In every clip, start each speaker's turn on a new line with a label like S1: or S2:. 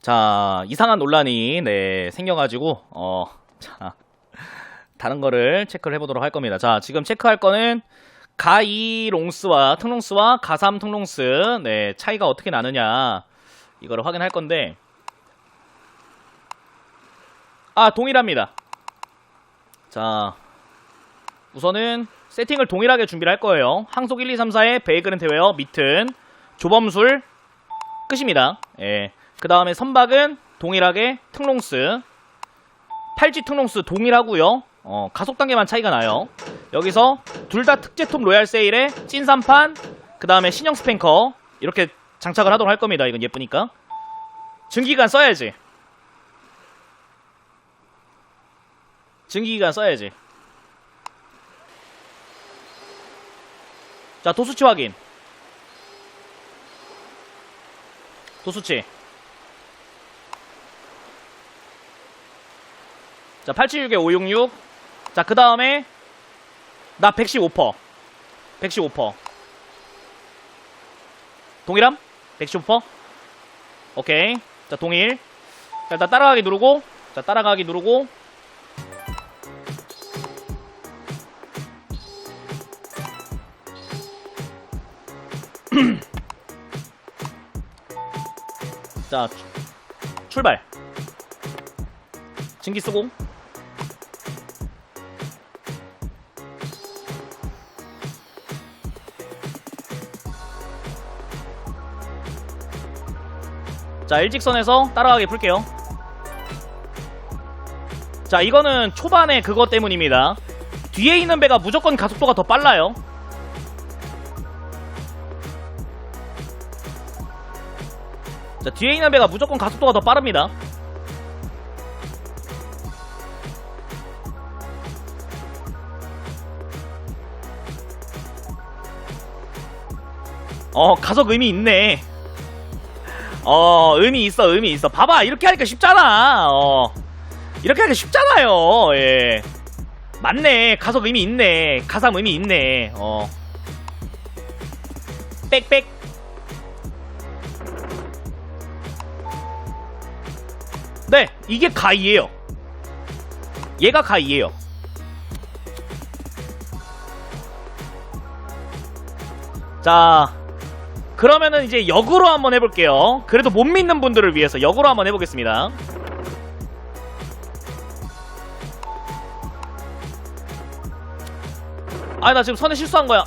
S1: 자, 이상한 논란이, 네, 생겨가지고, 어, 자, 다른 거를 체크를 해보도록 할 겁니다. 자, 지금 체크할 거는, 가2 롱스와 특롱스와 가3 특롱스, 네, 차이가 어떻게 나느냐, 이거를 확인할 건데, 아, 동일합니다. 자, 우선은, 세팅을 동일하게 준비를 할 거예요. 항속 1, 2, 3, 4에 베이그렌 테웨어, 미튼, 조범술, 끝입니다. 예. 그 다음에 선박은 동일하게 특롱스. 팔찌 특롱스 동일하고요. 어, 가속 단계만 차이가 나요. 여기서 둘 다 특제톱 로얄 세일에 찐삼판, 그 다음에 신형 스팽커 이렇게 장착을 하도록 할 겁니다. 이건 예쁘니까. 증기기관 써야지. 증기기관 써야지. 자, 도수치 확인. 도수치. 자, 876에 566. 자, 그 다음에, 나 115%. 115%. 동일함? 115%? 오케이. 자, 동일. 자, 일단 따라가기 누르고, 자, 따라가기 누르고. 자, 출- 출발. 증기 쓰고. 자, 일직선에서 따라가게 풀게요. 자, 이거는 초반에 그것 때문입니다. 뒤에 있는 배가 무조건 가속도가 더 빨라요. 자, 뒤에 있는 배가 무조건 가속도가 더 빠릅니다. 어, 가속 의미 있네. 어, 의미 있어, 의미 있어. 봐봐, 이렇게 하니까 쉽잖아. 어, 이렇게 하니까 쉽잖아요. 예. 맞네. 가속 의미 있네. 가삼 의미 있네. 어. 빽빽. 네, 이게 가이에요. 얘가 가이에요. 자, 그러면은 이제 역으로 한번 해볼게요. 그래도 못 믿는 분들을 위해서 역으로 한번 해보겠습니다. 아, 나 지금 선에 실수한 거야.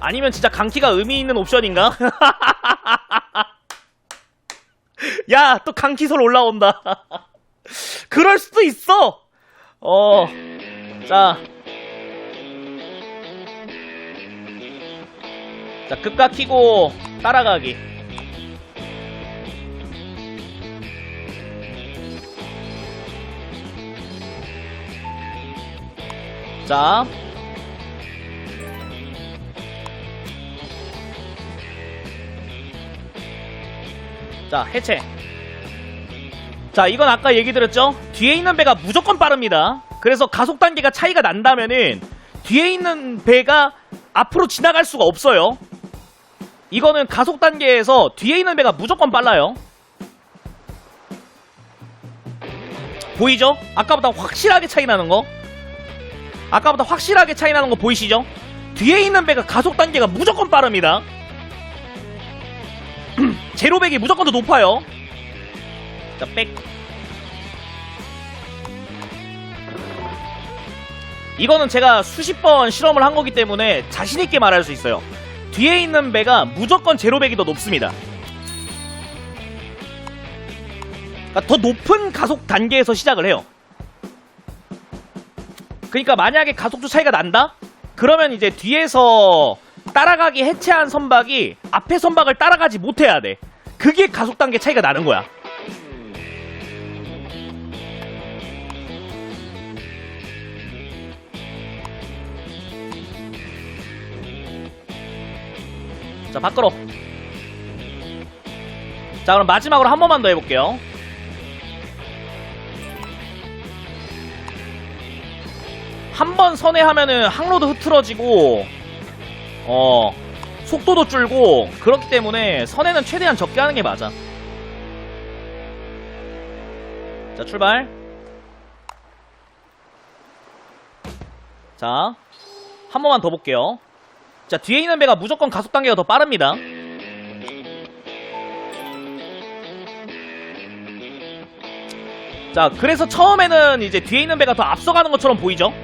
S1: 아니면 진짜 강키가 의미 있는 옵션인가? 야, 또 강키솔 올라온다. 그럴 수도 있어. 어, 자. 자, 급가 키고 따라가기. 자. 자, 해체. 자, 이건 아까 얘기 드렸죠? 뒤에 있는 배가 무조건 빠릅니다. 그래서 가속 단계가 차이가 난다면은 뒤에 있는 배가 앞으로 지나갈 수가 없어요. 이거는 가속 단계에서 뒤에 있는 배가 무조건 빨라요. 보이죠? 아까보다 확실하게 차이 나는 거. 아까보다 확실하게 차이 나는 거 보이시죠? 뒤에 있는 배가 가속 단계가 무조건 빠릅니다. 제로백이 무조건 더 높아요. 자, 백. 이거는 제가 수십 번 실험을 한 거기 때문에 자신있게 말할 수 있어요. 뒤에 있는 배가 무조건 제로백이 더 높습니다. 그러니까 더 높은 가속 단계에서 시작을 해요. 그러니까 만약에 가속도 차이가 난다? 그러면 이제 뒤에서 따라가기 해체한 선박이 앞에 선박을 따라가지 못해야 돼. 그게 가속 단계 차이가 나는 거야. 자, 밖으로. 자, 그럼 마지막으로 한 번만 더 해볼게요. 한 번 선회하면은 항로도 흐트러지고, 어, 속도도 줄고 그렇기 때문에 선에는 최대한 적게 하는 게 맞아. 자 출발. 자, 한 번만 더 볼게요. 자, 뒤에 있는 배가 무조건 가속 단계가 더 빠릅니다. 자, 그래서 처음에는 이제 뒤에 있는 배가 더 앞서가는 것처럼 보이죠?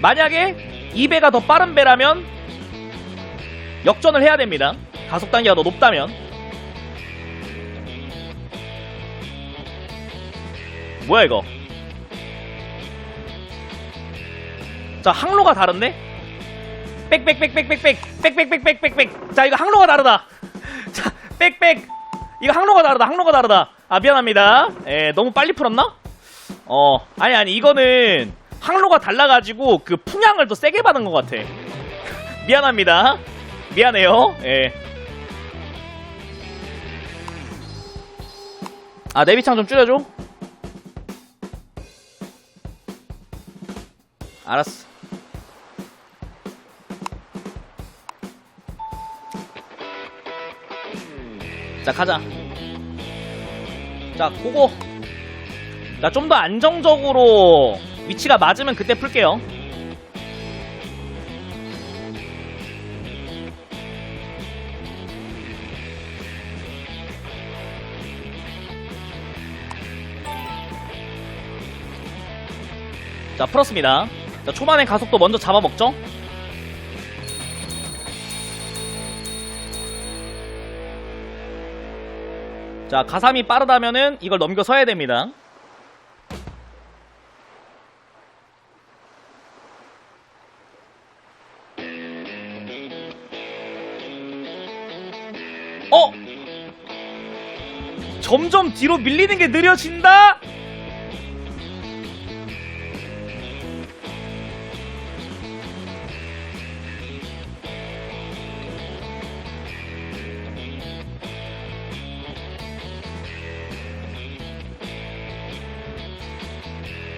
S1: 만약에 이 배가 더 빠른 배라면 역전을 해야 됩니다. 가속 단계가 더 높다면. 뭐야 이거? 자, 항로가 다른데? 빽빽빽빽빽빽 빽빽빽빽빽빽 자, 이거 항로가 다르다. 자, 빽빽 이거 항로가 다르다. 항로가 다르다. 아, 미안합니다. 에, 너무 빨리 풀었나? 어, 아니 아니 이거는 항로가 달라가지고 그 풍향을 더 세게 받은 것 같아. 미안합니다. 미안해요. 예. 아 내비창 좀 줄여줘. 알았어. 자 가자. 자 고고. 자 좀 더 안정적으로 위치가 맞으면 그때 풀게요. 자 풀었습니다. 자 초반에 가속도 먼저 잡아먹죠. 자 가삼이 빠르다면은 이걸 넘겨 서야 됩니다. 어? 점점 뒤로 밀리는 게 느려진다?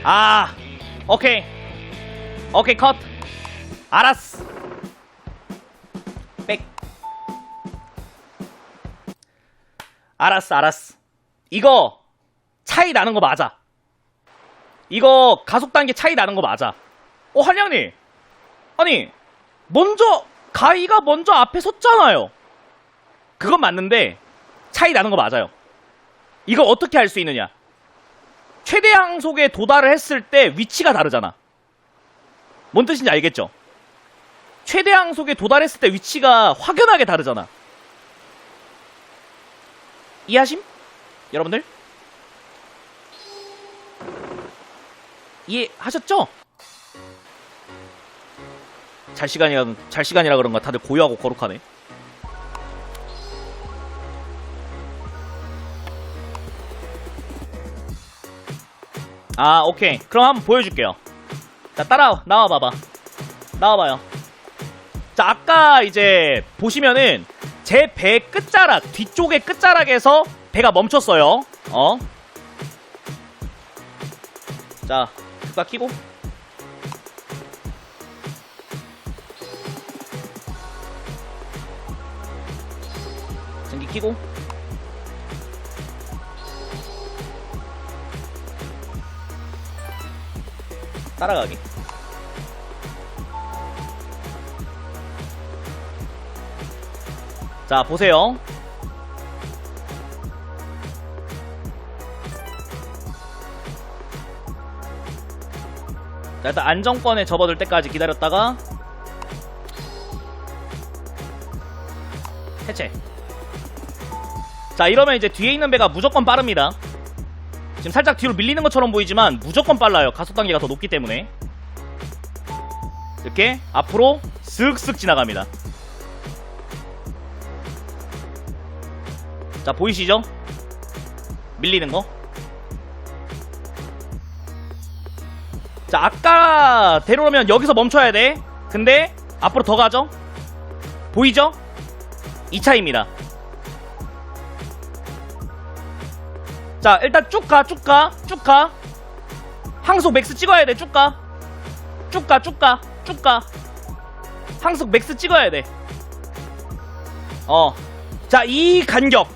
S1: 아, 오케이. 오케이, 컷. 알았어. 백. 알았어, 알았어. 이거 차이 나는 거 맞아. 이거 가속 단계 차이 나는 거 맞아. 어, 한량님. 아니, 먼저 가이가 먼저 앞에 섰잖아요. 그건 맞는데 차이 나는 거 맞아요. 이걸 어떻게 할 수 있느냐? 최대 항속에 도달을 했을 때 위치가 다르잖아. 뭔 뜻인지 알겠죠? 최대 항속에 도달했을 때 위치가 확연하게 다르잖아. 이해하심? 여러분들? 이해하셨죠? 잘 시간이라 잘 시간이라 그런가 다들 고요하고 거룩하네. 아 오케이. 그럼 한번 보여줄게요. 자 따라 나와 봐봐. 나와 봐요. 자 아까 이제 보시면은 제 배 끝자락 뒤쪽의 끝자락에서 배가 멈췄어요. 어? 자 국가 키고. 전기 키고 따라가기. 자, 보세요. 자, 일단 안정권에 접어들 때까지 기다렸다가 해체. 자, 이러면 이제 뒤에 있는 배가 무조건 빠릅니다. 지금 살짝 뒤로 밀리는 것처럼 보이지만 무조건 빨라요. 가속 단계가 더 높기 때문에. 이렇게 앞으로 쓱쓱 지나갑니다. 자, 보이시죠? 밀리는 거. 자, 아까 대로라면 여기서 멈춰야 돼. 근데 앞으로 더 가죠? 보이죠? 이 차입니다. 자 일단 쭉 가 쭉 가 쭉 가 항속 맥스 찍어야 돼 쭉 가 쭉 가 쭉 가 쭉 가 항속 맥스 찍어야 돼 어. 자, 이 간격.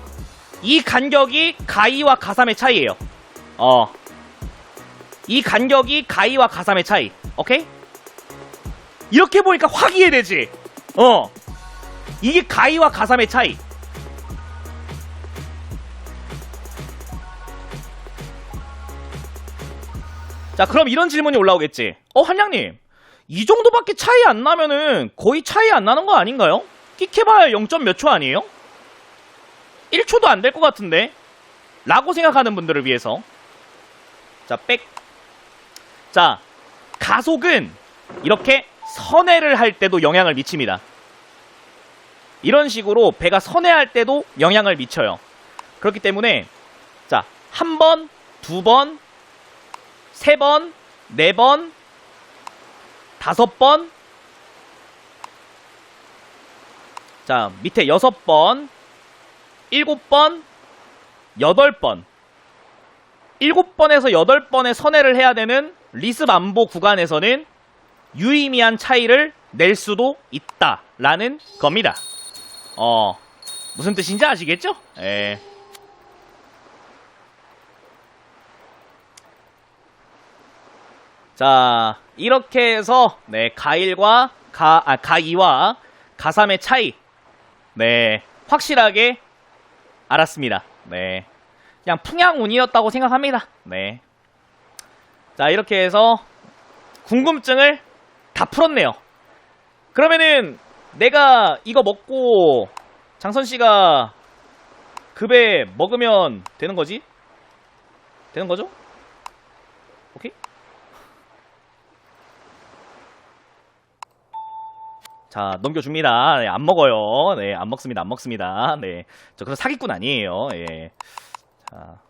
S1: 이 간격이 가이와 가삼의 차이예요. 어. 이 간격이 가이와 가삼의 차이. 오케이? 이렇게 보니까 확 이해되지? 어. 이게 가이와 가삼의 차이. 자, 그럼 이런 질문이 올라오겠지. 어, 한량님. 이 정도밖에 차이 안 나면은 거의 차이 안 나는 거 아닌가요? 끽해봐야 0. 몇 초 아니에요? 1초도 안 될 것 같은데? 라고 생각하는 분들을 위해서. 자, 백. 자, 가속은 이렇게 선회를 할 때도 영향을 미칩니다. 이런 식으로 배가 선회할 때도 영향을 미쳐요. 그렇기 때문에 자, 한 번, 두 번, 세 번, 네 번, 다섯 번, 자, 밑에 여섯 번, 일곱 번, 여덟 번. 일곱 번에서 여덟 번의 선회를 해야 되는 리습 안보 구간에서는 유의미한 차이를 낼 수도 있다라는 겁니다. 어, 무슨 뜻인지 아시겠죠? 예. 자, 이렇게 해서 네, 가일과 가, 아, 가이와 가삼의 차이 네, 확실하게 알았습니다. 네. 그냥 풍양운이었다고 생각합니다. 네. 자, 이렇게 해서 궁금증을 다 풀었네요. 그러면은 내가 이거 먹고 장선 씨가 급에 먹으면 되는 거지? 되는 거죠? 오케이? 자, 넘겨줍니다. 네, 안 먹어요. 네, 안 먹습니다. 안 먹습니다. 네. 저 그래서 사기꾼 아니에요. 예. 자.